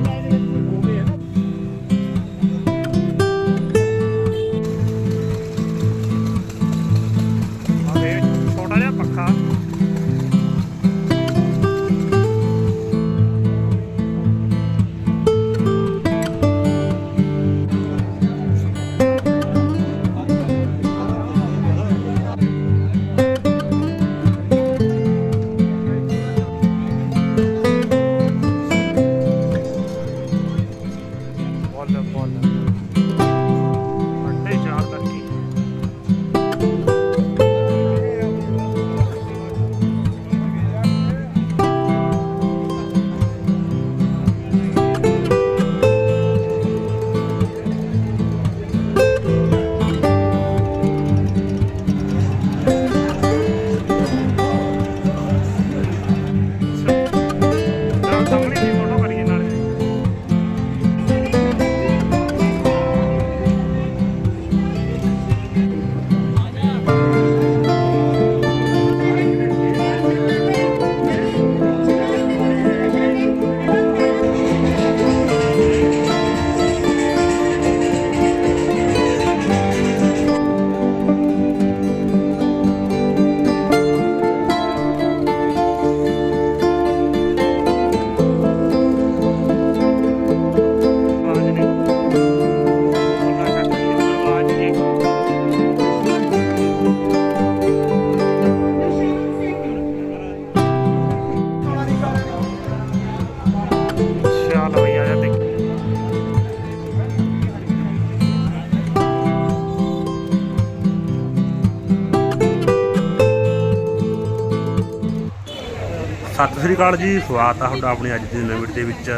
Thank. Sat Sri ਅਕਾਲ ਜੀ, ਸਵਾਗਤ ਆ ਤੁਹਾਡਾ ਆਪਣੀ ਅੱਜ ਦੀ ਨਵੀਂ ਦੇ ਵਿੱਚ।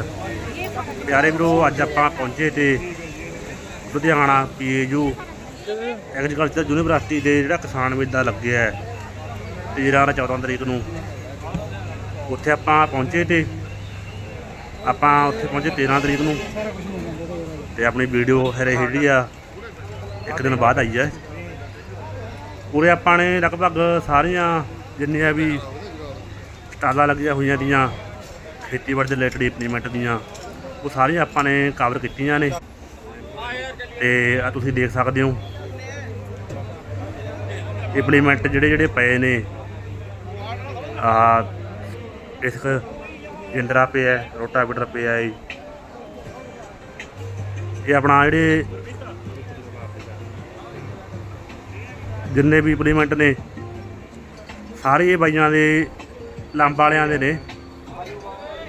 ਪਿਆਰੇ ਵੀਰੋ, ਅੱਜ ਆਪਾਂ ਪਹੁੰਚੇ ਤੇ ਲੁਧਿਆਣਾ ਪੀਏਯੂ ਐਗਰੀਕਲਚਰ ਯੂਨੀਵਰਸਿਟੀ ਦੇ ਜਿਹੜਾ ਕਿਸਾਨ ਮੇਲਾ ਲੱਗਿਆ ਹੈ, ਤੇਰਾਂ ਦਾ 14 ਤਰੀਕ ਨੂੰ। ਉੱਥੇ ਆਪਾਂ ਪਹੁੰਚੇ ਤੇ ਆਪਾਂ ਉੱਥੇ ਪਹੁੰਚੇ 13 ਤਰੀਕ ਨੂੰ ਤੇ ਆਪਣੀ ਵੀਡੀਓ ਹਰੇ ਜਿਹੜੀ ਆ, ਇੱਕ ਦਿਨ ਬਾਅਦ ਆਈ ਹੈ। ਉਰੇ ਆਪਾਂ ਨੇ ਲਗਭਗ ਸਾਰੀਆਂ ਜਿੰਨੀਆਂ ਵੀ ਸਟਾਲਾਂ ਲੱਗੀਆਂ ਹੋਈਆਂ ਦੀਆਂ ਖੇਤੀਬਾੜੀ ਦੇ ਰਿਲੇਟਡ ਇੰਪਲੀਮੈਂਟ ਦੀਆਂ। ਉਹ ਸਾਰੀਆਂ ਆਪਾਂ ਨੇ ਕਵਰ ਕੀਤੀਆਂ ਨੇ। ਤੇ ਆ ਤੁਸੀਂ ਦੇਖ ਸਕਦੇ ਹੋ। ਇੰਪਲੀਮੈਂਟ ਜਿਹੜੇ ਜਿਹੜੇ ਪਏ ਨੇ ਆ ਇਸ ਜਿੰਦਰਾ ਪਿਆ ਹੈ, ਰੋਟਾਵੇਟਰ ਪਿਆ ਹੈ। ਇਹ ਆਪਣਾ ਜਿਹੜੇ ਜਿੰਨੇ ਵੀ ਇੰਪਲੀਮੈਂਟ ਨੇ ਸਾਰੇ ਇਹ ਬਾਈਆਂ ਦੇ ਲੰਬ ਵਾਲਿਆਂ ਦੇ ਨੇ।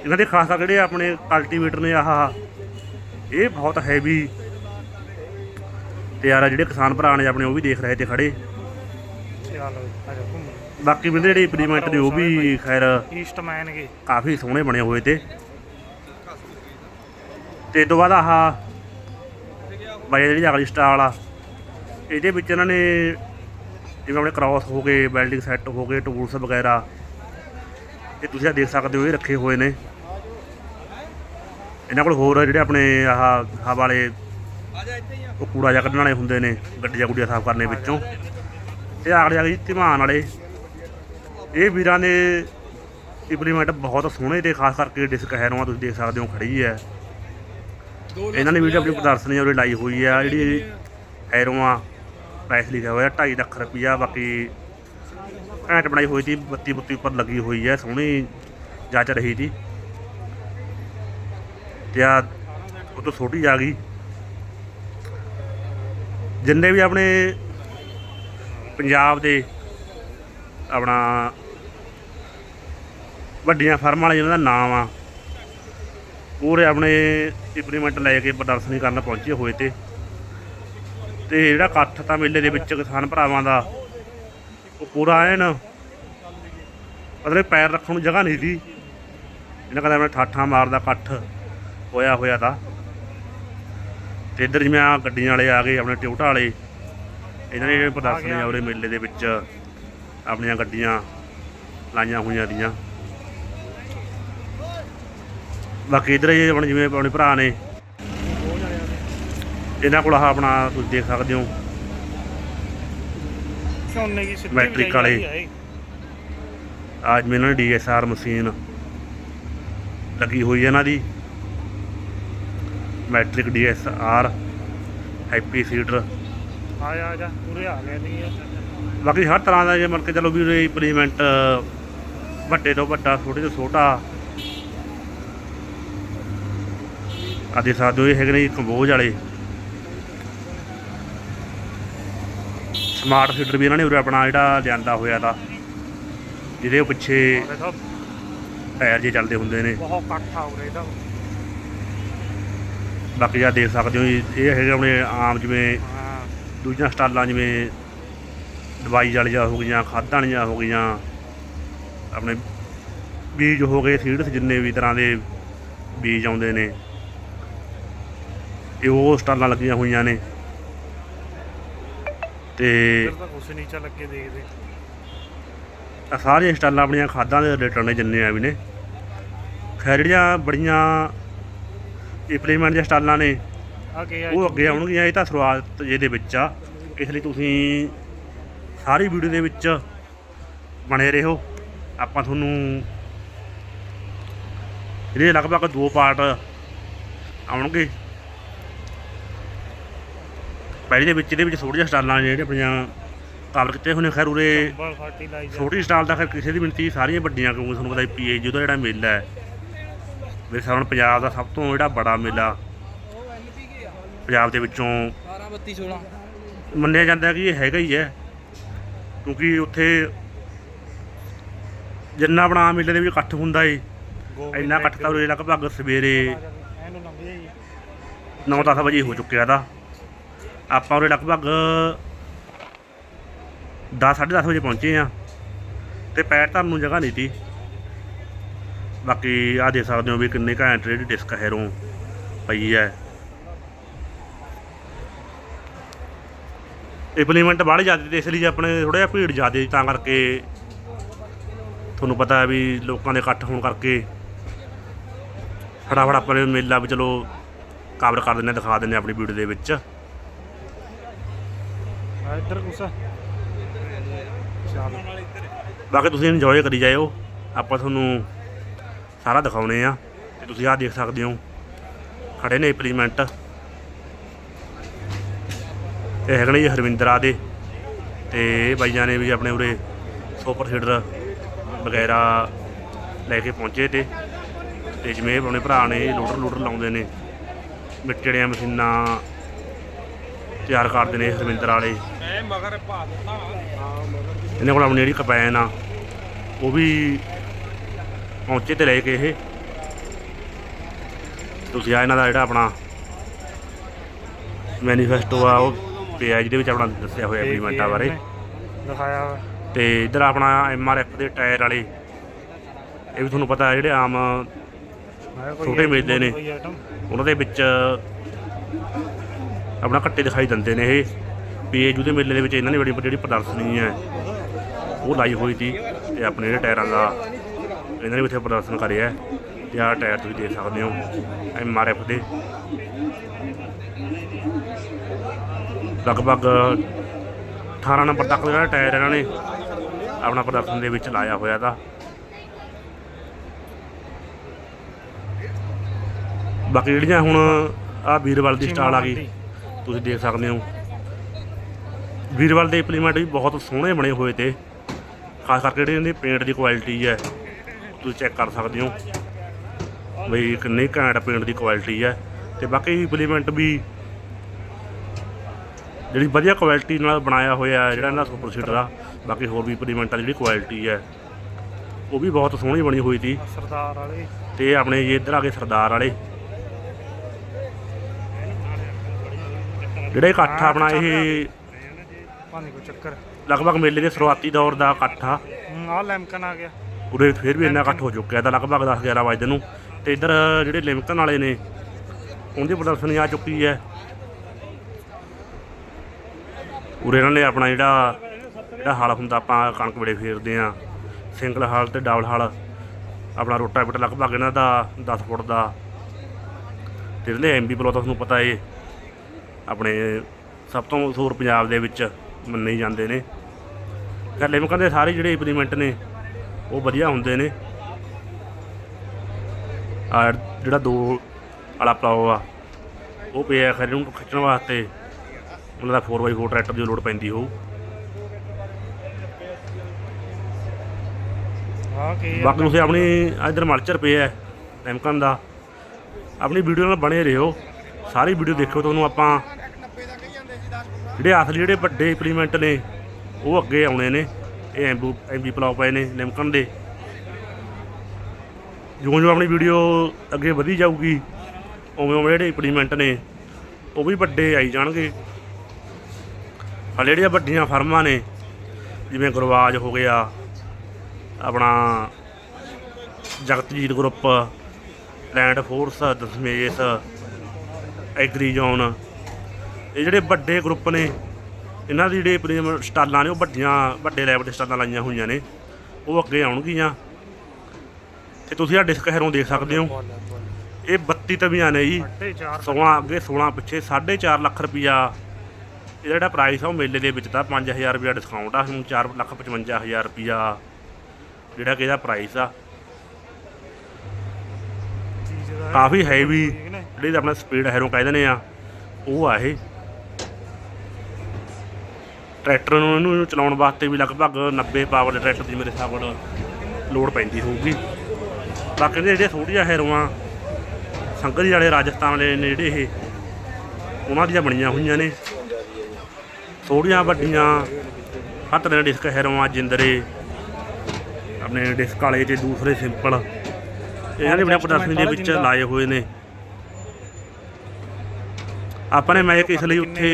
ਇਹਨਾਂ ਦੇ ਖਾਸ ਕਰਕੇ ਜਿਹੜੇ ਆਪਣੇ ਕਲਟੀਵੇਟਰ ਨੇ ਆਹ। ਇਹ ਬਹੁਤ ਹੈਵੀ ਤੇ ਯਾਰ ਜਿਹੜੇ ਕਿਸਾਨ ਭਰਾ ਨੇ ਆਪਣੇ ਉਹ ਵੀ ਦੇਖ ਰਹੇ ਤੇ ਖੜੇ। ਆ ਬਾਕੀ ਵੀ ਜਿਹੜੇ ਇੰਪਲੀਮੈਂਟ ਨੇ ਉਹ ਵੀ ਖੈਰ ਈਸਟਮੈਨ ਕੇ ਕਾਫੀ ਸੋਹਣੇ ਬਣੇ ਹੋਏ ਤੇ ਤੇ ਤੋਂ ਬਾਅਦ ਆਹ ਬਾਈ ਜਿਹੜੀ ਅਗਲੀ ਸਟਾਲ ਆ। ਇਹਦੇ ਵਿੱਚ ਇਹਨਾਂ ਨੇ ਜਿਵੇਂ ਆਪਣੇ ਕ੍ਰਾਸ ਹੋ ਗਏ ਵੈਲਡਿੰਗ ਸੈੱਟ ਹੋ ਗਏ ਟੂਲਸ ਵਗੈਰਾ। ਇਹ ਤੁਸੀਂ ਆ ਦੇਖ ਸਕਦੇ ਹੋ, ਇਹ ਰੱਖੇ ਹੋਏ ਨੇ। ਇਹਨਾਂ ਕੋਲ ਹੋਰ ਜਿਹੜੇ ਆਪਣੇ ਆਹ ਹਵਾ ਵਾਲੇ ਉਹ ਕੂੜਾ ਜਿਹਾ ਕੱਢਣ ਵਾਲੇ ਹੁੰਦੇ ਨੇ, ਗੱਡੀਆਂ ਗੁੱਡੀਆਂ ਸਾਫ਼ ਕਰਨੇ ਵਿੱਚੋਂ। ਤੇ ਆਗਲੇ ਆ ਗਏ ਜੀ, ਧਿਮਾਨ ਵਾਲੇ। ਇਹ ਵੀਰਾਂ ਨੇ ਇੰਪਲੀਮੈਂਟ ਬਹੁਤ ਸੋਹਣੇ ਤੇ ਖਾਸ ਕਰਕੇ ਡਿਸਕ ਹੈਰੋਆਂ ਤੁਸੀਂ ਦੇਖ ਸਕਦੇ ਹੋ, ਖੜੀ ਹੈ। ਇਹਨਾਂ ਨੇ ਵੀਡੀਓ ਆਪਣੀ ਪ੍ਰਦਰਸ਼ਨੀ ਉਰੇ ਲਾਈ ਹੋਈ ਆ, ਜਿਹੜੀ ਹੈਰੋਆਂ ਪ੍ਰਾਈਸ ਲਿਖਿਆ ਹੋਇਆ 2.5 ਲੱਖ ਰੁਪਈਆ, ਬਾਕੀ ਘੈਂਟ ਬਣਾਈ ਹੋਈ ਸੀ, ਬੱਤੀ ਬੁੱਤੀ ਉੱਪਰ ਲੱਗੀ ਹੋਈ ਹੈ, ਸੋਹਣੀ ਜੱਚ ਰਹੀ ਸੀ। ਤੇ ਆ ਉਹ ਤੋਂ ਛੋਟੀ ਆ ਗਈ। ਜਿੰਨੇ ਵੀ ਆਪਣੇ ਪੰਜਾਬ ਦੇ ਆਪਣਾ ਵੱਡੀਆਂ ਫਰਮਾਂ ਵਾਲੇ ਜਿਹਨਾਂ ਦਾ ਨਾਮ ਆ, ਪੂਰੇ ਆਪਣੇ ਇੰਪਲੀਮੈਂਟ ਲੈ ਕੇ ਪ੍ਰਦਰਸ਼ਨੀ ਕਰਨ ਪਹੁੰਚੇ ਹੋਏ ਤੇ। ਤੇ ਜਿਹੜਾ ਇਕੱਠ ਤਾਂ ਮੇਲੇ ਦੇ ਵਿੱਚ ਕਿਸਾਨ ਭਰਾਵਾਂ ਦਾ ਉਹ ਪੂਰਾ ਐਨ। ਮਤਲਬ ਪੈਰ ਰੱਖਣ ਨੂੰ ਜਗ੍ਹਾ ਨਹੀਂ ਸੀ। ਇਹਨਾਂ ਕਹਿੰਦਾ ਮੈਂ ਠਾਠਾਂ ਮਾਰਦਾ ਇਕੱਠ। ਹੋਇਆ ਹੋਇਆ ਤਾਂ। ਤੇ ਇੱਧਰ ਜਿਵੇਂ ਆ ਗੱਡੀਆਂ ਵਾਲੇ ਆ ਗਏ ਆਪਣੇ ਟਿਊਟਾ ਵਾਲੇ। ਇਹਨਾਂ ਨੇ ਪ੍ਰਦਰਸ਼ਨੀ ਆ ਉਹਦੇ ਮੇਲੇ ਦੇ ਵਿੱਚ ਆਪਣੀਆਂ ਗੱਡੀਆਂ ਲਾਈਆਂ ਹੋਈਆਂ ਦੀਆਂ। ਬਾਕੀ ਇਧਰ ਇਹ ਆਪਣੇ ਜਿਵੇਂ ਆਪਣੇ ਭਰਾ ਨੇ। ਇਹਨਾਂ ਕੋਲ ਆਹ ਆਪਣਾ ਤੁਸੀਂ ਦੇਖ ਸਕਦੇ ਹੋ। ਝੋਨੇ ਦੀ ਸਿੱਧੀ ਇਹਨਾਂ ਨੇ ਡੀਐਸਆਰ ਮਸ਼ੀਨ ਲੱਗੀ ਹੋਈ ਹੈ ਇਹਨਾਂ ਦੀ ਮੈਟ੍ਰਿਕ ਡੀਐਸਆਰ ਹੈਪੀ ਸੀਡਰ ਆ ਜਾ ਆ ਜਾ ਪੂਰੇ ਆ ਗਏ ਨਹੀਂ ਬਾਕੀ ਹਰ ਤਰ੍ਹਾਂ ਦਾ ਜੇ ਮੰਨ ਕੇ ਚਲੋ ਵੀ ਇੰਪਲੀਮੈਂਟ ਵੱਡੇ ਤੋਂ ਵੱਡਾ ਛੋਟੇ ਤੋਂ ਛੋਟਾ। ਆਦੇ ਸਾਧੂ ਇਹ ਹੈਗੇ ਨੇ ਕੰਬੋਜ ਵਾਲੇ। ਸਮਾਰਟ ਫੀਡਰ ਵੀ ਇਹਨਾਂ ਨੇ ਉਰੇ ਆਪਣਾ ਜਿਹੜਾ ਲਿਆਂਦਾ ਹੋਇਆ ਦਾ ਜਿਹਦੇ ਪਿੱਛੇ ਟਾਇਰ ਜੇ ਚੱਲਦੇ ਹੁੰਦੇ ਨੇ। ਬਹੁਤ ਇਕੱਠ ਆ ਉਰੇ ਇਹਦਾ ਬਾਕੀ ਆ ਦੇਖ ਸਕਦੇ ਹੋ ਜੀ, ਇਹ ਹੈਗੇ ਆਪਣੇ ਆਮ ਜਿਵੇਂ ਹਾਂ। ਦੂਜੀਆਂ ਸਟਾਲਾਂ ਜਿਵੇਂ ਦਵਾਈ ਵਾਲੀਆਂ ਹੋ ਗਈਆਂ ਖਾਦਾਂ ਵਾਲੀਆਂ ਹੋ ਗਈਆਂ ਆਪਣੇ ਬੀਜ ਹੋ ਗਏ ਸੀਡਸ ਜਿੰਨੇ ਵੀ ਤਰ੍ਹਾਂ ਦੇ ਬੀਜ ਆਉਂਦੇ ਨੇ। ਇਹ ਉਹ ਸਟਾਲਾਂ ਲੱਗੀਆਂ ਹੋਈਆਂ ਨੇ। ਤੇ ਤਾਂ ਕੁਛ ਨਹੀਂ ਚੱਲ ਅੱਗੇ ਦੇਖਦੇ। ਆਹ ਸਾਰੀਆਂ ਸਟਾਲਾਂ ਆਪਣੀਆਂ ਖਾਦਾਂ ਦੇ ਰਿਲੇਟਡ ਨੇ ਜਿੰਨੇ ਆ ਵੀ ਨੇ। ਖੈਰ ਜਿਹੜੀਆਂ ਬੜੀਆਂ ਇੰਪਲੀਮੈਂਟ ਦੀਆਂ ਸਟਾਲਾਂ ਨੇ ਆ ਕੀ ਆ ਉਹ ਅੱਗੇ ਆਉਣਗੀਆਂ ਇਹ ਤਾਂ ਸ਼ੁਰੂਆਤ ਜਿਹਦੇ ਵਿੱਚ ਆ। ਇਸ ਲਈ ਤੁਸੀਂ ਸਾਰੀ ਵੀਡੀਓ ਦੇ ਵਿੱਚ ਬਣੇ ਰਹੋ। ਆਪਾਂ ਤੁਹਾਨੂੰ ਇਹਦੇ ਲਗਭਗ ਦੋ ਪਾਰਟ ਆਉਣਗੇ। ਪਹਿਲੇ ਦੇ ਵਿੱਚ ਇਹਦੇ ਵਿੱਚ ਥੋੜ੍ਹੀਆਂ ਸਟਾਲਾਂ ਨੇ ਜਿਹੜੀਆਂ ਆਪਣੀਆਂ ਕਵਰ ਕੀਤੇ ਹੋਣੇ ਖੈਰ ਉਰੇ ਫਰਟੀਲਾਈਜ਼ਰ ਛੋਟੀ ਸਟਾਲ ਤਾਂ ਖੈਰ ਕਿਸੇ ਦੀ ਮਿੰਤੀ ਸਾਰੀਆਂ ਵੱਡੀਆਂ ਕਿਉਂਕਿ ਤੁਹਾਨੂੰ ਪਤਾ ਪੀਏ ਜਿਹਦਾ ਜਿਹੜਾ ਮੇਲਾ ਹੈ। ਮੇਰੇ ਨਾਲ ਪੰਜਾਬ ਦਾ ਸਭ ਤੋਂ ਜਿਹੜਾ ਬੜਾ ਮੇਲਾ ਪੰਜਾਬ ਦੇ ਵਿੱਚੋਂ 12 32 16 ਮੰਨਿਆ ਜਾਂਦਾ ਕਿ ਇਹ ਹੈਗਾ ਹੀ ਹੈ ਕਿਉਂਕਿ ਉੱਥੇ ਜਿੰਨਾ ਆਮ ਮੇਲੇ ਦੇ ਵਿੱਚ ਇਕੱਠ ਹੁੰਦਾ ਏ ਇੰਨਾ ਇਕੱਠ ਤਾਂ ਉਰੇ ਲਗਭਗ ਸਵੇਰੇ ਇਹਨੂੰ ਲੰਘ ਜਾਈ 9-10 ਵਜੇ ਹੋ ਚੁੱਕਿਆ ਦਾ ਆਪਾਂ ਉਰੇ ਲਗਭਗ 10-10:30 ਵਜੇ ਪਹੁੰਚੇ ਆ ਤੇ ਪੈਰ ਧਰਨ ਨੂੰ ਜਗ੍ਹਾ ਨਹੀਂ ਤੀ। ਬਾਕੀ ਆ ਦੇਖ ਸਕਦੇ ਹੋ ਵੀ ਕਿੰਨੇ ਘੈਂਟ ਜਿਹੜੀ ਡਿਸਕ ਹੈਰੋਂ ਪਈ ਹੈ। ਇੰਪਲੀਮੈਂਟ ਬਾਹਲੇ ਜ਼ਿਆਦਾ ਤੇ ਇਸ ਲਈ ਆਪਣੇ ਥੋੜਾ ਜਿਹਾ ਭੀੜ ਜ਼ਿਆਦੇ ਤਾਂ ਕਰਕੇ ਤੁਹਾਨੂੰ ਪਤਾ ਹੈ ਵੀ ਲੋਕਾਂ ਦੇ ਇਕੱਠ ਹੋਣ ਕਰਕੇ ਫਟਾਫਟ ਆਪਣੇ ਮੇਲਾ ਵੀ ਚਲੋ ਕਵਰ ਕਰ ਦਿੰਦੇ ਹਾਂ, ਦਿਖਾ ਦਿੰਦੇ ਹਾਂ ਆਪਣੀ ਵੀਡੀਓ ਦੇ ਵਿੱਚ। ਇੱਧਰ ਕੁਛ ਚੱਲ ਬਾਕੀ ਤੁਸੀਂ ਇੰਜੋਏ ਕਰੀ ਜਾਇਓ। ਆਪਾਂ ਤੁਹਾਨੂੰ ਸਾਰਾ ਦਿਖਾਉਣੇ ਆ। ਤੇ ਤੁਸੀਂ ਆਹ ਦੇਖ ਸਕਦੇ ਹੋ। ਖੜੇ ਨੇ ਇੰਪਲੀਮੈਂਟ ਇਹ ਹੈਗੇ ਨੇ ਜੀ ਹਰਵਿੰਦਰਾ ਦੇ। ਤੇ ਬਾਈਆਂ ਨੇ ਵੀ ਆਪਣੇ ਉਰੇ ਸੁਪਰ ਸੀਡਰ ਵਗੈਰਾ ਲੈ ਕੇ ਪਹੁੰਚੇ ਤੇ। ਤੇ ਜਿਵੇਂ ਆਪਣੇ ਭਰਾ ਨੇ ਲੋਡਰ ਲੋਡਰ ਲਾਉਂਦੇ ਨੇ। ਮਿੱਟੀ ਮਸ਼ੀਨਾਂ ਤਿਆਰ ਕਰਦੇ ਨੇ ਹਰਵਿੰਦਰ ਵਾਲੇ। ਇਹਨਾਂ ਕੋਲ ਆਪਣੀ ਜਿਹੜੀ ਕਪੈਨ ਆ ਉਹ ਵੀ ਪਹੁੰਚੇ ਤੇ ਲੈ ਕੇ ਇਹ ਤੁਸੀਂ ਆ ਇਹਨਾਂ ਦਾ ਜਿਹੜਾ ਆਪਣਾ ਮੈਨੀਫੈਸਟੋ ਆ ਉਹ ਪਿਆ ਜਿਹਦੇ ਵਿੱਚ ਆਪਣਾ ਦੱਸਿਆ ਹੋਇਆ ਐਗਰੀਮੈਂਟਾਂ ਬਾਰੇ ਦਿਖਾਇਆ ਵਾ। ਤੇ ਇਧਰ ਆਪਣਾ ਐਮਆਰਐਫ ਦੇ ਟਾਇਰ ਵਾਲੇ ਇਹ ਵੀ ਤੁਹਾਨੂੰ ਪਤਾ ਹੈ ਜਿਹੜੇ ਆਮ ਛੋਟੇ item, ਮੇਲੇ ਨੇ। ਉਹਨਾਂ ਦੇ ਵਿੱਚ ਆਪਣਾ ਕੱਟੇ ਦਿਖਾਈ ਦਿੰਦੇ ਨੇ ਇਹ ਪੀਏਜੂ ਦੇ ਮੇਲੇ ਦੇ ਵਿੱਚ ਇਹਨਾਂ ਨੇ ਬੜੀ ਜਿਹੜੀ ਪ੍ਰਦਰਸ਼ਨੀ ਹੈ, ਉਹ ਲਾਈ ਹੋਈ ਸੀ ਤੇ ਆਪਣੇ ਜਿਹੜੇ ਟਾਇਰਾਂ ਦਾ ਇਹਨਾਂ ਨੇ ਵੀ ਇੱਥੇ ਪ੍ਰਦਰਸ਼ਨ ਕਰਿਆ ਹੈ। ਤੇ ਆਹ ਟਾਇਰ ਤੁਸੀਂ ਦੇਖ ਸਕਦੇ ਹੋ ਐਮਆਰਐਫ ਦੇ ਲਗਭਗ 18 ਨੰਬਰ ਤੱਕ ਦਾ ਜਿਹੜਾ ਟਾਇਰ ਇਹਨਾਂ ਨੇ ਆਪਣਾ ਪ੍ਰਦਰਸ਼ਨ ਦੇ ਵਿੱਚ ਲਾਇਆ ਹੋਇਆ ਦਾ ਬਾਕੀ ਜਿਹੜੀਆਂ ਹੁਣ ਆ ਵੀਰਵਾਲ ਦੀ ਸਟਾਲ ਆ ਗਈ, ਤੁਸੀਂ ਦੇਖ ਸਕਦੇ ਹੋ। ਵੀਰਵਾਲ ਦੇ ਇੰਪਲੀਮੈਂਟ ਵੀ ਬਹੁਤ ਸੋਹਣੇ ਬਣੇ ਹੋਏ ਤੇ। ਖਾਸ ਕਰਕੇ ਜਿਹੜੀ ਇਹਦੀ ਪੇਂਟ ਦੀ ਕੁਆਲਿਟੀ ਹੈ ਤੁਸੀਂ ਚੈੱਕ ਕਰ ਸਕਦੇ ਹੋ। ਬਈ ਕਿੰਨੀ ਘੈਂਟ ਪੇਂਟ ਦੀ ਕੁਆਲਿਟੀ ਹੈ ਤੇ ਬਾਕੀ ਇੰਪਲੀਮੈਂਟ ਵੀ ਜਿਹੜੀ ਵਧੀਆ ਕੁਆਲਿਟੀ ਨਾਲ ਬਣਾਇਆ ਹੋਇਆ ਹੈ ਜਿਹੜਾ ਇਹਨਾਂ ਸੁਪਰ ਸੀਟਰ ਆ ਬਾਕੀ ਹੋਰ ਵੀ ਇੰਪਲੀਮੈਂਟਾਂ ਦੀ ਜਿਹੜੀ ਕੁਆਲਿਟੀ ਹੈ ਉਹ ਵੀ ਬਹੁਤ ਸੋਹਣੀ ਬਣੀ ਹੋਈ ਸੀ। ਸਰਦਾਰ ਵਾਲੇ। ਤੇ ਆਪਣੇ ਜੀ ਇੱਧਰ ਆ ਗਏ ਸਰਦਾਰ ਵਾਲੇ। ਜਿਹੜੇ ਇਕੱਠ ਆ ਆਪਣਾ ਇਹ ਪਾਣੀ ਕੋ ਚੱਕਰ। ਲਗਭਗ ਮੇਲੇ ਦੇ ਸ਼ੁਰੂਆਤੀ ਦੌਰ ਦਾ ਇਕੱਠ ਆ। ਆ ਲੈਮਕਨ ਆ ਗਿਆ। ਉਰੇ ਫਿਰ ਵੀ ਇੰਨਾ ਇਕੱਠ ਹੋ ਚੁੱਕਿਆ ਤਾਂ ਲਗਭਗ 10 11 ਵਜੇ ਨੂੰ। ਤੇ ਇੱਧਰ ਜਿਹੜੇ ਲਿਮਕਨ ਵਾਲੇ ਨੇ ਉਹਦੀ ਪ੍ਰਦਰਸ਼ਨੀ ਆ ਚੁੱਕੀ ਹੈ। ਉਰੇ ਇਹਨਾਂ ਨੇ ਆਪਣਾ ਜਿਹੜਾ ਜਿਹੜਾ ਹਲ ਹੁੰਦਾ ਆਪਾਂ ਕਣਕ ਵੇਲੇ ਫੇਰਦੇ ਆ ਸਿੰਗਲ ਹਲ ਤੇ ਡਬਲ ਹਲ। ਆਪਣਾ ਰੋਟਾਵੇਟਰ ਲਗਭਗ ਇਹਨਾਂ ਦਾ 10 ਫੁੱਟ ਦਾ। ਤੇ ਇਹਦੇ ਐਮਬੀ ਤਾਂ ਤੁਹਾਨੂੰ ਪਤਾ ਏ ਆਪਣੇ ਸਭ ਤੋਂ ਮਸ਼ਹੂਰ ਪੰਜਾਬ ਦੇ ਵਿੱਚ। ਮੰਨੇ ਜਾਂਦੇ ਨੇ। ਫਿਰ ਲਿਮਕਨ ਦੇ ਸਾਰੇ ਜਿਹੜੇ ਇੰਪਲੀਮੈਂਟ ਨੇ ਉਹ ਵਧੀਆ ਹੁੰਦੇ ਨੇ। ਆ ਜਿਹੜਾ ਦੋ ਵਾਲਾ ਪਲਾਓ ਆ ਉਹ ਪਿਆ ਖਰੇ ਨੂੰ ਖਿੱਚਣ ਵਾਸਤੇ। ਉਹਨਾਂ ਦਾ 4x4 ਟਰੈਕਟਰ ਦੀ ਲੋਡ ਪੈਂਦੀ ਹੋਊ। ਆ? ਬਾਕੀ ਤੁਸੀਂ ਆਪਣੀ ਇਧਰ ਮਲਚਰ ਪਿਆ ਹੈ ਐਮਕਨ ਦਾ। ਆਪਣੀ ਵੀਡੀਓ ਨਾਲ ਬਣੇ ਰਹੋ। ਸਾਰੀ ਵੀਡੀਓ ਦੇਖੋ ਤੁਹਾਨੂੰ ਆਪਾਂ ਜਿਹੜੇ ਅਸਲੀ ਜਿਹੜੇ ਵੱਡੇ ਇੰਪਲੀਮੈਂਟ ਨੇ, ਉਹ ਅੱਗੇ ਆਉਣੇ ਨੇ। ਇਹ ਐਮਬੂ ਐਮਬੀ ਪਲਾਉ ਪਏ ਨੇ ਨਿਮਕਨ ਦੇ। ਜਿਉਂ ਜਿਉਂ ਆਪਣੀ ਵੀਡੀਓ ਅੱਗੇ ਵਧੀ ਜਾਊਗੀ, ਉਵੇਂ ਉਵੇਂ ਜਿਹੜੇ ਇੰਪਲੀਮੈਂਟ ਨੇ, ਉਹ ਵੀ ਵੱਡੇ ਆਈ ਜਾਣਗੇ। ਹਾਲੇ ਜਿਹੜੀਆਂ ਵੱਡੀਆਂ ਫਰਮਾਂ ਨੇ, ਜਿਵੇਂ ਗੁਰਵਾਜ ਹੋ ਗਿਆ, ਆਪਣਾ Jagatjit group land force Dashmesh, agri zone ਇਹ ਜਿਹੜੇ ਵੱਡੇ ਗਰੁੱਪ ਨੇ, ਇਹਨਾਂ ਦੀ ਜਿਹੜੇ ਪ੍ਰੀਮ ਸਟਾਲਾਂ ਨੇ, ਉਹ ਵੱਡੀਆਂ, ਵੱਡੇ ਲੈਵਲ ਤੇ ਸਟਾਲਾਂ ਲਾਈਆਂ ਹੋਈਆਂ ਨੇ। ਉਹ ਅੱਗੇ ਆਉਣਗੀਆਂ। ਤੇ ਤੁਸੀਂ ਆ ਡਿਸਕ ਹੈਰੋਂ ਦੇਖ ਸਕਦੇ ਹੋ। ਇਹ 32 ਤਵੀਆਂ ਨੇ ਜੀ। ਅੱਡੇ 16 ਅੱਗੇ 16 ਪਿੱਛੇ 4.5 ਲੱਖ ਰੁਪਿਆ ਇਹਦਾ ਜਿਹੜਾ ਪ੍ਰਾਈਸ ਆ ਉਹ ਮੇਲੇ ਦੇ ਵਿੱਚ ਤਾਂ 5000 ਰੁਪਇਆ ਡਿਸਕਾਊਂਟ ਆ। ਹੁਣ 4 ਲੱਖ 55000 ਰੁਪਿਆ ਜਿਹੜਾ ਕਿ ਇਹਦਾ ਪ੍ਰਾਈਸ ਆ। ਕਾਫੀ ਹੈਵੀ ਜਿਹੜੀ ਨੇ ਆਪਣਾ ਸਪੀਡ ਹੈਰੋ ਕਹਿ ਦਿੰਦੇ ਆ, ਉਹ ਆ ਇਹ। ਟਰੈਕਟਰ ਨੂੰ ਇਹਨੂੰ ਚਲਾਉਣ ਵਾਸਤੇ ਵੀ ਲਗਭਗ 90 ਪਾਵਰ ਦੇ ਟਰੈਕਟਰ ਦੀ ਮੇਰੇ ਹਿਸਾਬ ਨਾਲ ਲੋਡ ਪੈਂਦੀ ਹੋਊਗੀ। ਬਾਕੀ ਦੇ ਜਿਹੜੇ ਥੋੜੀਆਂ ਹੈਰੋਆਂ ਸੰਗਰੀ ਵਾਲੇ ਰਾਜਸਥਾਨ ਵਾਲੇ ਨੇ ਜਿਹੜੇ ਇਹ ਉਹਨਾਂ ਦੀਆਂ ਬਣੀਆਂ ਹੋਈਆਂ ਨੇ। ਥੋੜੀਆਂ ਵੱਡੀਆਂ ਹੱਥ ਦੇ ਡਿਸਕ ਹੈਰੋਆਂ ਜਿੰਦਰੇ ਆਪਣੇ ਡਿਸਕ ਵਾਲੇ ਤੇ ਦੂਸਰੇ ਸਿੰਪਲ ਇਹਨਾਂ ਨੇ ਆਪਣੇ ਪ੍ਰਦਰਸ਼ਨੀ ਦੇ ਵਿੱਚ ਲਾਏ ਹੋਏ ਨੇ। ਆਪਾਂ ਨੇ ਮੈਂ ਇਸ ਲਈ ਉੱਥੇ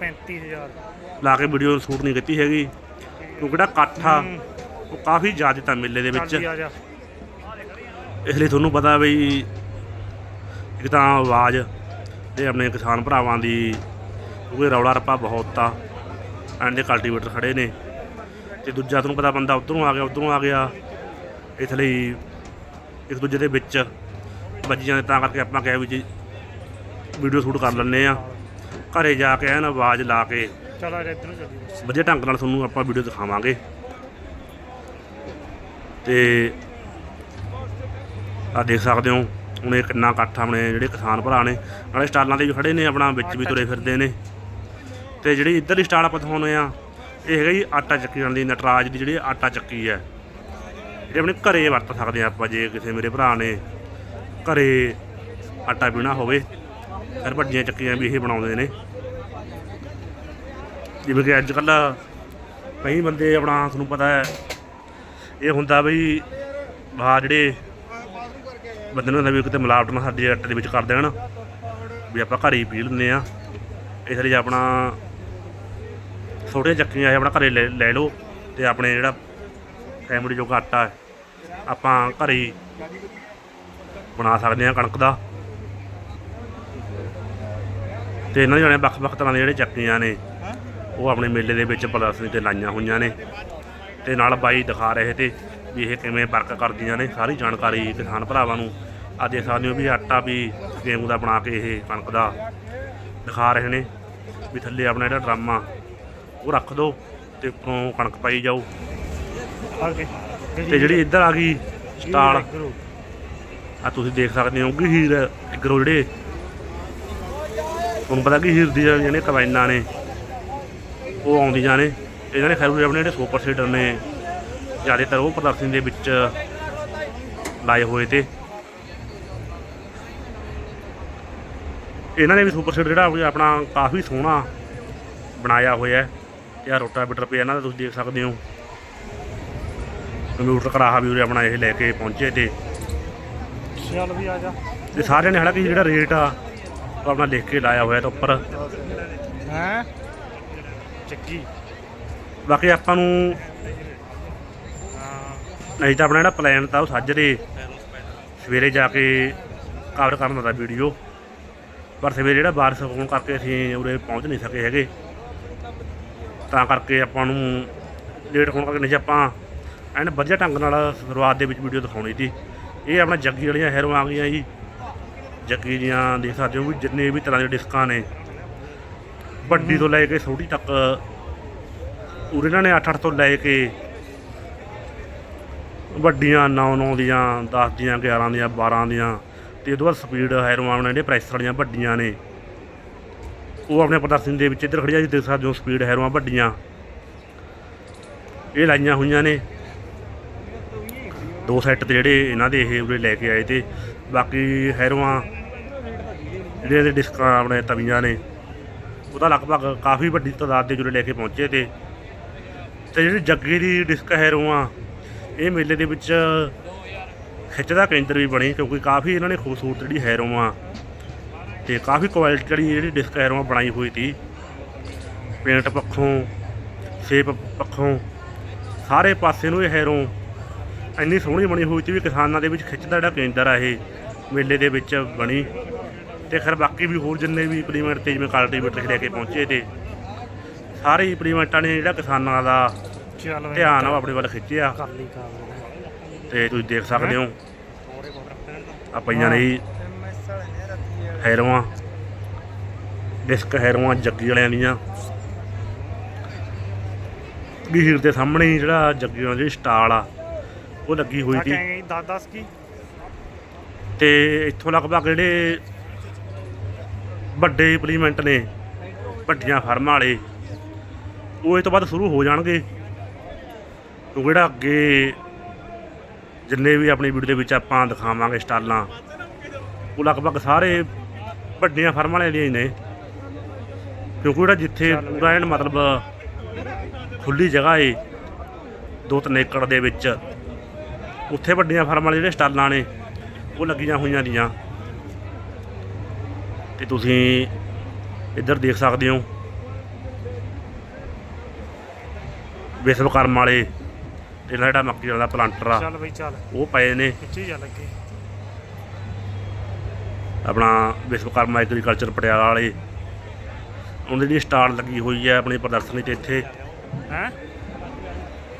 35000 ਲਾ ਕੇ ਵੀਡੀਓ ਸ਼ੂਟ ਨਹੀਂ ਕੀਤੀ ਹੈਗੀ। ਕਿਉਂਕਿ ਜਿਹੜਾ ਇਕੱਠ ਆ ਉਹ ਕਾਫੀ ਜ਼ਿਆਦਾ ਤਾਂ ਮੇਲੇ ਦੇ ਵਿੱਚ। ਇਸ ਲਈ ਤੁਹਾਨੂੰ ਪਤਾ ਬਈ ਇੱਕ ਤਾਂ ਆਵਾਜ਼ ਤੇ ਆਪਣੇ ਕਿਸਾਨ ਭਰਾਵਾਂ ਦੀ ਕਿਉਂਕਿ ਰੌਲਾ ਰੱਪਾ ਬਹੁਤ ਆ ਐਂਡ ਦੇ ਕਲਟੀਵੇਟਰ ਖੜੇ ਨੇ। ਤੇ ਦੂਜਾ ਤੁਹਾਨੂੰ ਪਤਾ ਬੰਦਾ ਉਧਰੋਂ ਆ ਗਿਆ ਉਧਰੋਂ ਆ ਗਿਆ। ਇਸ ਲਈ ਇੱਕ ਦੂਜੇ ਦੇ ਵਿੱਚ ਵੱਜੀਆਂ ਨੇ ਤਾਂ ਕਰਕੇ ਆਪਾਂ ਕਿਹਾ ਵੀ ਜੀ ਵੀਡੀਓ ਸ਼ੂਟ ਕਰ ਲੈਂਦੇ ਆ ਘਰੇ ਜਾ ਕੇ ਐਨ ਆਵਾਜ਼ ਲਾ ਕੇ ਚਲ ਜਾ ਇੱਧਰ ਚੱਲੀ। ਵਧੀਆ ਢੰਗ ਨਾਲ ਤੁਹਾਨੂੰ ਆਪਾਂ ਵੀਡੀਓ ਦਿਖਾਵਾਂਗੇ। ਤੇ ਆ ਦੇਖ ਸਕਦੇ ਹੋ ਹੁਣ ਇਹ ਕਿੰਨਾ ਇਕੱਠ ਆਪਣੇ ਜਿਹੜੇ ਕਿਸਾਨ ਭਰਾ ਨੇ। ਨਾਲੇ ਸਟਾਲਾਂ ਤੇ ਵੀ ਖੜੇ ਨੇ ਆਪਣਾ ਵਿੱਚ ਵੀ ਤੁਰੇ ਫਿਰਦੇ ਨੇ। ਤੇ ਜਿਹੜੀ ਇੱਧਰਲੀ ਸਟਾਲ ਆਪਾਂ ਦਿਖਾਉਂਦੇ ਆ ਇਹ ਹੈਗਾ ਜੀ ਆਟਾ ਚੱਕੀ ਵਾਲੀ ਨਟਰਾਜ ਦੀ ਜਿਹੜੀ ਆਟਾ ਚੱਕੀ ਹੈ। ਜਿਹੜੇ ਆਪਣੇ ਘਰੇ ਵਰਤ ਸਕਦੇ ਆ ਆਪਾਂ ਜੇ ਕਿਸੇ ਮੇਰੇ ਭਰਾ ਨੇ ਘਰੇ ਆਟਾ ਪੀਣਾ ਹੋਵੇ। ਫਿਰ ਭੱਜੀਆਂ ਚੱਕੀਆਂ ਵੀ ਇਹ ਬਣਾਉਂਦੇ ਨੇ। ਜਿਵੇਂ ਕਿ ਅੱਜ ਕੱਲ ਕਈ ਬੰਦੇ ਆਪਣਾ ਤੁਹਾਨੂੰ ਪਤਾ ਹੈ, ਇਹ ਹੁੰਦਾ ਬਈ ਬਾਹਰ ਜਿਹੜੇ ਬੰਦੇ ਨੂੰ ਹੁੰਦਾ ਵੀ ਕਿਤੇ ਮਿਲਾਵਟ ਨਾ ਸਾਡੇ ਆਟੇ ਦੇ ਵਿੱਚ ਕਰ ਦੇਣ, ਵੀ ਆਪਾਂ ਘਰੇ ਹੀ ਪੀ ਲੈਂਦੇ ਆ ਇਸ ਲਈ ਆਪਣਾ ਛੋਟੀਆਂ ਚੱਕੀਆਂ ਇਹ ਆਪਣਾ ਘਰੇ ਲੈ ਲੈ ਲਓ ਤੇ ਆਪਣੇ ਜਿਹੜਾ ਫੈਮਿਲੀ ਜੋ ਆਟਾ ਆਪਾਂ ਘਰੇ ਹੀ ਬਣਾ ਸਕਦੇ ਆ ਕਣਕ ਦਾ। ਤੇ ਇਹਨਾਂ ਦੀਆਂ ਵੱਖ-ਵੱਖ ਤਰ੍ਹਾਂ ਦੀਆਂ ਜਿਹੜੇ ਚੱਕੀਆਂ ਨੇ ਉਹ ਆਪਣੇ ਮੇਲੇ ਦੇ ਵਿੱਚ ਪ੍ਰਦਰਸ਼ਨੀ ਤੇ ਲਾਈਆਂ ਹੋਈਆਂ ਨੇ। ਤੇ ਨਾਲ ਬਾਈ ਦਿਖਾ ਰਹੇ ਤੇ ਵੀ ਇਹ ਕਿਵੇਂ ਵਰਕ ਕਰਦੀਆਂ ਨੇ। ਸਾਰੀ ਜਾਣਕਾਰੀ ਕਿਸਾਨ ਭਰਾਵਾਂ ਨੂੰ। ਅੱਜ ਦੇਖ ਸਕਦੇ ਹੋ ਵੀ ਆਟਾ ਵੀ ਗੇਮੂ ਦਾ ਬਣਾ ਕੇ ਇਹ ਕਣਕ ਦਾ ਦਿਖਾ ਰਹੇ ਨੇ। ਵੀ ਥੱਲੇ ਆਪਣਾ ਜਿਹੜਾ ਡਰਾਮਾ ਉਹ ਰੱਖ ਦਿਓ ਤੇ ਉੱਪਰੋਂ ਕਣਕ ਪਾਈ ਜਾਓ ਆ ਤੇ ਜਿਹੜੀ ਇੱਧਰ ਆ ਗਈ ਸਟਾਲ। ਆ ਤੁਸੀਂ ਦੇਖ ਸਕਦੇ ਹੋ ਕਿ ਹੀਰ ਇਗਰੋ ਜਿਹੜੇ ਤੁਹਾਨੂੰ ਪਤਾ ਕਿ ਹੀਰ ਦੀ ਜਿਹੜੇ ਕਬਾਈਨਾਂ ਨੇ ਉਹ ਆਉਂਦੀਆਂ ਨੇ। ਇਹਨਾਂ ਨੇ ਖੈਰ ਆਪਣੇ ਜਿਹੜੇ ਸੁਪਰ ਸੀਡਰ ਨੇ ਜ਼ਿਆਦਾਤਰ ਉਹ ਪ੍ਰਦਰਸ਼ਨੀ ਦੇ ਵਿੱਚ ਲਾਏ ਹੋਏ ਤੇ। ਇਹਨਾਂ ਨੇ ਵੀ ਸੁਪਰ ਸੀਡਰ ਜਿਹੜਾ ਆਪਣਾ- ਕਾਫੀ ਸੋਹਣਾ ਬਣਾਇਆ ਹੋਇਆ ਹੈ ਤੇ ਆ ਰੋਟਾਵੇਟਰ ਪਿਆ ਇਹਨਾਂ ਦਾ ਤੁਸੀਂ ਦੇਖ ਸਕਦੇ ਹੋ। ਕੰਪਿਊਟਰ ਕਰਾਹਾ ਵੀ ਉਰੇ ਆਪਣਾ ਇਹ ਲੈ ਕੇ ਪਹੁੰਚੇ ਤੇ। ਚੱਲ ਵੀ ਆ ਜਾ। ਤੇ ਸਾਰਿਆਂ ਨੇ ਹਾਲਾਂਕਿ ਜਿਹੜਾ ਰੇਟ ਆ ਆਪਣਾ ਲਿਖ ਕੇ ਲਾਇਆ ਹੋਇਆ ਤਾਂ ਉੱਪਰ। ਹੈ? ਚੱਕੀ। ਬਾਕੀ ਆਪਾਂ ਨੂੰ ਹਾਂ ਨਹੀਂ ਤਾਂ ਆਪਣਾ ਜਿਹੜਾ ਪਲਾਨ ਤਾਂ ਉਹ ਸਾਜਰੇ। ਸਵੇਰੇ ਜਾ ਕੇ ਕਵਰ ਕਰਨ ਦਾ ਵੀਡੀਓ ਪਰ ਸਵੇਰੇ ਜਿਹੜਾ ਬਾਰਿਸ਼ ਹੋਣ ਕਰਕੇ ਅਸੀਂ ਉਰੇ ਪਹੁੰਚ ਨਹੀਂ ਸਕੇ ਹੈਗੇ। ਤਾਂ ਕਰਕੇ ਆਪਾਂ ਨੂੰ ਲੇਟ ਹੋਣ ਕਰਕੇ ਨਹੀਂ ਆਪਾਂ ਐਨ ਵਧੀਆ ਢੰਗ ਨਾਲ ਸ਼ੁਰੂਆਤ ਦੇ ਵਿੱਚ ਵੀਡੀਓ ਦਿਖਾਉਣੀ ਸੀ। ਇਹ ਆਪਣਾ ਜੱਗੀ ਵਾਲੀਆਂ ਹੈਰੋ ਆ ਗਈਆਂ ਜੀ। ਜੱਗੀ ਦੀਆਂ ਦੇਖ ਸਕਦੇ ਹੋ ਵੀ ਜਿੰਨੇ ਵੀ ਤਰ੍ਹਾਂ ਦੇ ਡਿਸਕਾਂ ਨੇ, ਵੱਡੀ ਤੋਂ ਲੈ ਕੇ ਛੋਟੀ ਤੱਕ, ਉਰੇ ਇਹਨਾਂ ਨੇ 8-8 ਤੋਂ ਲੈ ਕੇ ਵੱਡੀਆਂ 9-9 ਦੀਆਂ 10 ਦੀਆਂ 11 ਦੀਆਂ 12 ਦੀਆਂ, ਤੇ ਇਹ ਤੋਂ ਬਾਅਦ ਸਪੀਡ ਹੈਰੋਆਂ ਨੇ ਜਿਹੜੇ ਪ੍ਰੈਸ਼ਰ ਵਾਲੀਆਂ ਵੱਡੀਆਂ ਨੇ। ਉਹ ਆਪਣੇ ਪ੍ਰਦਰਸ਼ਨ ਦੇ ਵਿੱਚ ਇੱਧਰ ਖੜੀਆਂ ਜੀ ਦੇਖ ਸਕਦੇ ਹੋ ਸਪੀਡ ਹੈਰੋਆਂ ਵੱਡੀਆਂ। ਇਹ ਲਾਈਆਂ ਹੋਈਆਂ ਨੇ। ਦੋ ਸੈੱਟ ਤੇ ਜਿਹੜੇ ਇਹਨਾਂ ਦੇ ਇਹ ਉਰੇ ਲੈ ਕੇ ਆਏ ਤੇ ਬਾਕੀ ਹੈਰੋਆਂ ਜਿਹੜੇ ਇਹਦੇ ਡਿਸਕਾਂ ਆਪਣੇ ਤਵੀਆਂ ਨੇ, ਉਹਦਾ ਲਗਭਗ ਕਾਫੀ ਵੱਡੀ ਤਾਦਾਦ ਦੇ ਜਿਹੜੇ ਲੈ ਕੇ ਪਹੁੰਚੇ ਤੇ। ਤੇ ਜਿਹੜੀ ਜੱਗੇ ਦੀ ਡਿਸਕ ਹੈਰੋਆਂ, ਇਹ ਮੇਲੇ ਦੇ ਵਿੱਚ ਖਿੱਚ ਦਾ ਕੇਂਦਰ ਵੀ ਬਣੀ, ਕਿਉਂਕਿ ਕਾਫੀ ਇਹਨਾਂ ਨੇ ਖੂਬਸੂਰਤ ਜਿਹੜੀ ਹੈਰੋਆਂ, ਤੇ ਕਾਫੀ ਕੁਆਲਿਟੀ ਜਿਹੜੀ ਜਿਹੜੀ ਡਿਸਕ ਹੈਰੋਆਂ ਬਣਾਈ ਹੋਈ ਸੀ। ਪੇਂਟ ਪੱਖੋਂ, ਸ਼ੇਪ ਪੱਖੋਂ, ਸਾਰੇ ਪਾਸੇ ਨੂੰ ਇਹ ਹੈਰੋਂ ਇੰਨੀ ਸੋਹਣੀ ਬਣੀ ਹੋਈ ਸੀ ਵੀ ਕਿਸਾਨਾਂ ਦੇ ਵਿੱਚ ਖਿੱਚ ਦਾ ਜਿਹੜਾ ਕੇਂਦਰ ਆ ਇਹ। ਮੇਲੇ ਦੇ ਵਿੱਚ ਬਣੀ ਤੇ ਖੈਰ ਬਾਕੀ ਵੀ ਹੋਰ ਜਿੰਨੇ ਵੀ ਇੰਪਲੀਮੈਂਟ ਤੇ ਜਿਵੇਂ ਕਲਟੀਵੇਟਰ ਲੈ ਕੇ ਪਹੁੰਚੇ ਤੇ ਸਾਰੇ ਇੰਪਲੀਮੈਂਟਾਂ ਨੇ ਜਿਹੜਾ ਕਿਸਾਨਾਂ ਦਾ ਧਿਆਨ ਆ ਉਹ ਆਪਣੇ ਵੱਲ ਖਿੱਚਿਆ। ਤੇ ਤੁਸੀਂ ਦੇਖ ਸਕਦੇ ਹੋ। ਆ ਪਈਆਂ ਨੇ ਜੀ ਹੈਰੋਆਂ ਡਿਸਕ ਹੈਰੋਆਂ ਜੱਗੀ ਵਾਲਿਆਂ ਦੀਆਂ। ਗਹੀਰ ਦੇ ਸਾਹਮਣੇ ਹੀ ਜਿਹੜਾ ਜੱਗੀ ਵਾਲੀ ਜਿਹੜੀ ਸਟਾਲ ਆ ਉਹ ਲੱਗੀ ਹੋਈ ਸੀ। ਕਹੇਂਗੇ 10 10 ਕੀ? ਤੇ ਇੱਥੋਂ ਲਗਭਗ ਜਿਹੜੇ ਵੱਡੇ ਇੰਪਲੀਮੈਂਟ ਨੇ ਵੱਡੀਆਂ ਫਰਮਾਂ ਵਾਲੇ, ਉਹ ਇਹ ਤੋਂ ਬਾਅਦ ਸ਼ੁਰੂ ਹੋ ਜਾਣਗੇ। ਕਿਉਂਕਿ ਜਿਹੜਾ ਅੱਗੇ ਜਿੰਨੇ ਵੀ ਆਪਣੀ ਵੀਡੀਓ ਦੇ ਵਿੱਚ ਆਪਾਂ ਦਿਖਾਵਾਂਗੇ ਸਟਾਲਾਂ, ਉਹ ਲਗਭਗ ਸਾਰੇ ਵੱਡੀਆਂ ਫਰਮਾਂ ਵਾਲੇ ਲਈ ਨੇ। ਕਿਉਂਕਿ ਜਿਹੜਾ ਜਿੱਥੇ ਪੂਰਾ ਐਨ ਮਤਲਬ ਖੁੱਲੀ ਜਗ੍ਹਾ ਏ, ਦੋ ਤਿੰਨ ਏਕੜ ਦੇ ਵਿੱਚ, ਉੱਥੇ ਵੱਡੀਆਂ ਫਰਮਾਂ ਵਾਲੇ ਜਿਹੜੇ ਸਟਾਲਾਂ ਨੇ ਉਹ ਲੱਗੀਆਂ ਹੋਈਆਂ ਦੀਆਂ। ਤੇ ਤੁਸੀਂ ਇੱਧਰ ਦੇਖ ਸਕਦੇ ਹੋ। ਵਿਸ਼ਵਕਰਮ ਵਾਲੇ ਤੇ ਜਿਹੜਾ ਮੱਕੀ ਵਾਲਾ ਪਲਾਂਟਰ ਆ ਚੱਲ ਬਈ ਚੱਲ। ਉਹ ਪਏ ਨੇ। ਪਿੱਛੇ ਚੱਲ ਅੱਗੇ ਆਪਣਾ ਵਿਸ਼ਵਕਰਮਾ ਐਗਰੀਕਲਚਰ ਪਟਿਆਲਾ ਵਾਲੇ ਉਹਨਾਂ ਦੀ ਸਟਾਲ ਲੱਗੀ ਹੋਈ ਹੈ ਆਪਣੀ ਪ੍ਰਦਰਸ਼ਨੀ ਤੇ ਇੱਥੇ। ਹੈ?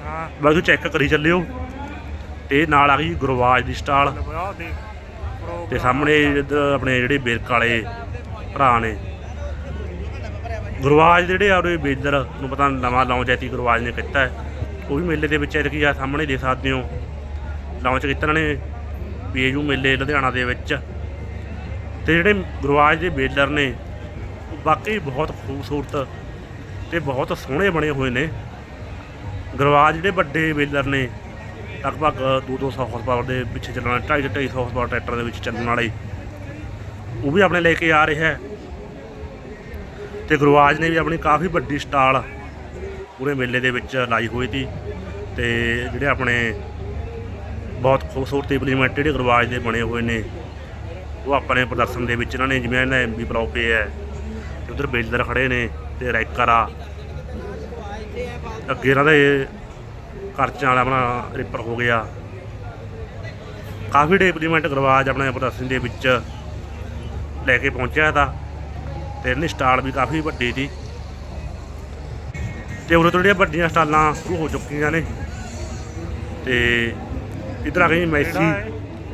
ਹਾਂ। ਬਾਕੀ ਚੈੱਕ ਕਰੀ ਚੱਲਿਓ। ਤੇ ਨਾਲ ਆ ਗਈ ਗੁਰਵਾਜ ਦੀ ਸਟਾਲ ਤੇ ਸਾਹਮਣੇ ਇੱਧਰ ਆਪਣੇ ਜਿਹੜੇ ਬੇਰਕ ਵਾਲੇ ਭਰਾ ਨੇ। ਗੁਰਵਾਜ ਜਿਹੜੇ ਆ ਉਹਦੇ ਬੇਦਰ ਨੂੰ ਪਤਾ ਨਵਾਂ ਲਾਂਚ ਐਤੀ ਗੁਰਵਾਜ ਨੇ ਕੀਤਾ ਹੈ। ਉਹ ਵੀ ਮੇਲੇ ਦੇ ਵਿੱਚ ਐਤਕੀ ਆ ਸਾਹਮਣੇ ਦੇਖ ਸਕਦੇ ਹੋ। ਲਾਂਚ ਕੀਤਾ ਇਹਨਾਂ ਨੇ ਪੀਏਯੂ ਮੇਲੇ ਲੁਧਿਆਣਾ ਦੇ ਵਿੱਚ। ਤੇ ਜਿਹੜੇ ਗੁਰਵਾਜ ਦੇ ਬੇਲਰ ਨੇ, ਉਹ ਵਾਕਈ ਬਹੁਤ ਖੂਬਸੂਰਤ ਤੇ ਬਹੁਤ ਸੋਹਣੇ ਬਣੇ ਹੋਏ ਨੇ। ਗੁਰਵਾਜ ਜਿਹੜੇ ਵੱਡੇ ਬੇਲਰ ਨੇ ਲਗਭਗ 2-200 ਹਾਰਸ ਪਾਵਰ ਦੇ ਪਿੱਛੇ ਚੱਲਣ ਵਾਲੇ 250 ਹਾਰਸ ਪਾਵਰ ਟਰੈਕਟਰ ਦੇ ਵਿੱਚ ਚੱਲਣ ਵਾਲੇ। ਉਹ ਵੀ ਆਪਣੇ ਲੈ ਕੇ ਆ ਰਿਹਾ ਹੈ। ਤੇ ਗੁਰਵਾਜ ਨੇ ਵੀ ਆਪਣੀ ਕਾਫੀ ਵੱਡੀ ਸਟਾਲ ਪੂਰੇ ਮੇਲੇ ਦੇ ਵਿੱਚ ਲਾਈ ਹੋਈ ਸੀ। ਤੇ ਜਿਹੜੇ ਆਪਣੇ ਬਹੁਤ ਖੂਬਸੂਰਤ ਇੰਪਲੀਮੈਂਟ ਜਿਹੜੇ ਗੁਰਵਾਜ ਦੇ ਬਣੇ ਹੋਏ ਨੇ, ਉਹ ਆਪਣੇ ਪ੍ਰਦਰਸ਼ਨ ਦੇ ਵਿੱਚ ਇਹਨਾਂ ਨੇ, ਜਿਵੇਂ ਇਹਨਾਂ ਐਮਬੀ ਪੇ ਹੈ, ਤੇ ਉਧਰ ਬੇਲਰ ਖੜੇ ਨੇ, ਤੇ ਰੈਕਰ ਆ ਅੱਗੇ ਇਹਨਾਂ ਦੇ ਕਰਚਾਂ ਵਾਲਾ ਆਪਣਾ ਰਿਪਰ ਹੋ ਗਿਆ। ਕਾਫੀ ਡੇ ਇੰਪਲੀਮੈਂਟ ਗੁਰਵਾਜ ਆਪਣੇ ਪ੍ਰਦਰਸ਼ਨ ਦੇ ਵਿੱਚ ਲੈ ਕੇ ਪਹੁੰਚਿਆ ਤਾਂ ਤੇ ਇਹਨੀ ਸਟਾਲ ਵੀ ਕਾਫੀ ਵੱਡੀ ਸੀ ਤੇ ਉਰੇ ਤੋਂ ਜਿਹੜੀਆਂ ਵੱਡੀਆਂ ਸਟਾਲਾਂ ਸ਼ੁਰੂ ਹੋ ਚੁੱਕੀਆਂ ਨੇ। ਤੇ ਇਧਰ ਆ ਗਈ ਮੈਸੀ।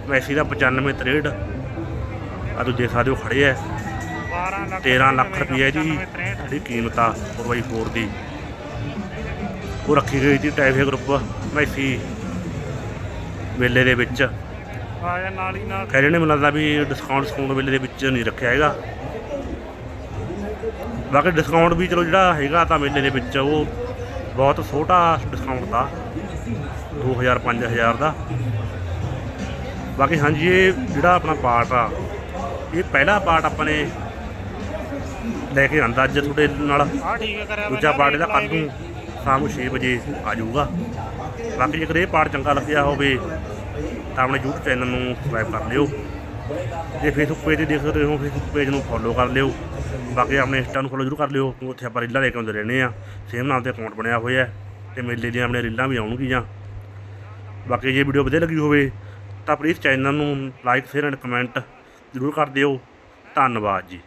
ਮੈਸੀ ਦਾ 95 63 ਆ ਤੁਸੀਂ ਦੇਖ ਸਕਦੇ ਹੋ ਖੜੇ ਐ 12 ਲੱਖ 13 ਲੱਖ ਰੁਪਏ ਦੀ ਜਿਹੜੀ ਕੀਮਤ ਆ 4x4 ਦੀ। ਉਹ ਰੱਖੀ ਗਈ ਸੀ ਟੈਫੇ ਗਰੁੱਪ ਮੈਸੀ ਮੇਲੇ ਦੇ ਵਿੱਚ। ਆ ਜਾ ਨਾਲ ਹੀ ਨਾਲ। ਖੈਰ ਇਹਨੇ ਮੈਨੂੰ ਲੱਗਦਾ ਵੀ ਡਿਸਕਾਊਂਟ ਸਕੂਨ ਮੇਲੇ ਦੇ ਵਿੱਚ ਨਹੀਂ ਰੱਖਿਆ ਹੈਗਾ। ਬਾਕੀ ਡਿਸਕਾਊਂਟ ਵੀ ਚਲੋ ਜਿਹੜਾ ਹੈਗਾ ਤਾਂ ਮੇਲੇ ਦੇ ਵਿੱਚ ਉਹ ਬਹੁਤ ਛੋਟਾ ਡਿਸਕਾਊਂਟ ਦਾ 2000 5000 ਦਾ। ਬਾਕੀ ਹਾਂਜੀ ਇਹ ਜਿਹੜਾ ਆਪਣਾ ਪਾਰਟ ਆ ਇਹ ਪਹਿਲਾ ਪਾਰਟ ਆਪਾਂ ਨੇ ਲੈ ਕੇ ਆਂਦਾ ਅੱਜ ਤੁਹਾਡੇ ਨਾਲ। ਆ ਠੀਕ ਹੈ ਕਰਿਆ ਦੂਜਾ ਪਾਰਟ ਇਹਦਾ ਕੱਲ ਨੂੰ। ਸ਼ਾਮ ਨੂੰ 6 ਵਜੇ ਆ ਜਾਊਗਾ। ਬਾਕੀ ਜੇਕਰ ਇਹ ਪਾਠ ਚੰਗਾ ਲੱਗਿਆ ਹੋਵੇ, ਤਾਂ ਆਪਣੇ YouTube ਚੈਨਲ ਨੂੰ ਸਬਸਕ੍ਰਾਈਬ ਕਰ ਲਿਓ। ਜੇ ਫੇਸਬੁੱਕ ਪੇਜ ਤੇ ਦੇਖ ਰਹੇ ਹੋ ਫੇਸਬੁੱਕ ਪੇਜ ਨੂੰ ਫੋਲੋ ਕਰ ਲਿਓ। ਬਾਕੀ ਆਪਣੇ ਇੰਸਟਾ ਨੂੰ ਫੋਲੋ ਜ਼ਰੂਰ ਕਰ ਲਿਓ। ਉੱਥੇ ਆਪਾਂ ਰੀਲਾਂ ਲੈ ਕੇ ਆਉਂਦੇ ਰਹਿੰਦੇ ਆ ਸੇਮ ਨਾਮ ਤੇ ਅਕਾਊਂਟ ਬਣਿਆ ਹੋਇਆ ਹੈ ਤੇ ਮੇਲੇ ਦੀਆਂ ਆਪਣੇ ਰੀਲਾਂ ਵੀ ਆਉਣਗੀਆਂ। ਬਾਕੀ ਜੇ ਵੀਡੀਓ ਵਧੀਆ ਲੱਗੀ ਹੋਵੇ, ਤਾਂ ਪਲੀਜ਼ ਚੈਨਲ ਨੂੰ ਲਾਈਕ ਸ਼ੇਅਰ ਐਂਡ ਕਮੈਂਟ ਜ਼ਰੂਰ ਕਰ ਦਿਓ। ਧੰਨਵਾਦ ਜੀ।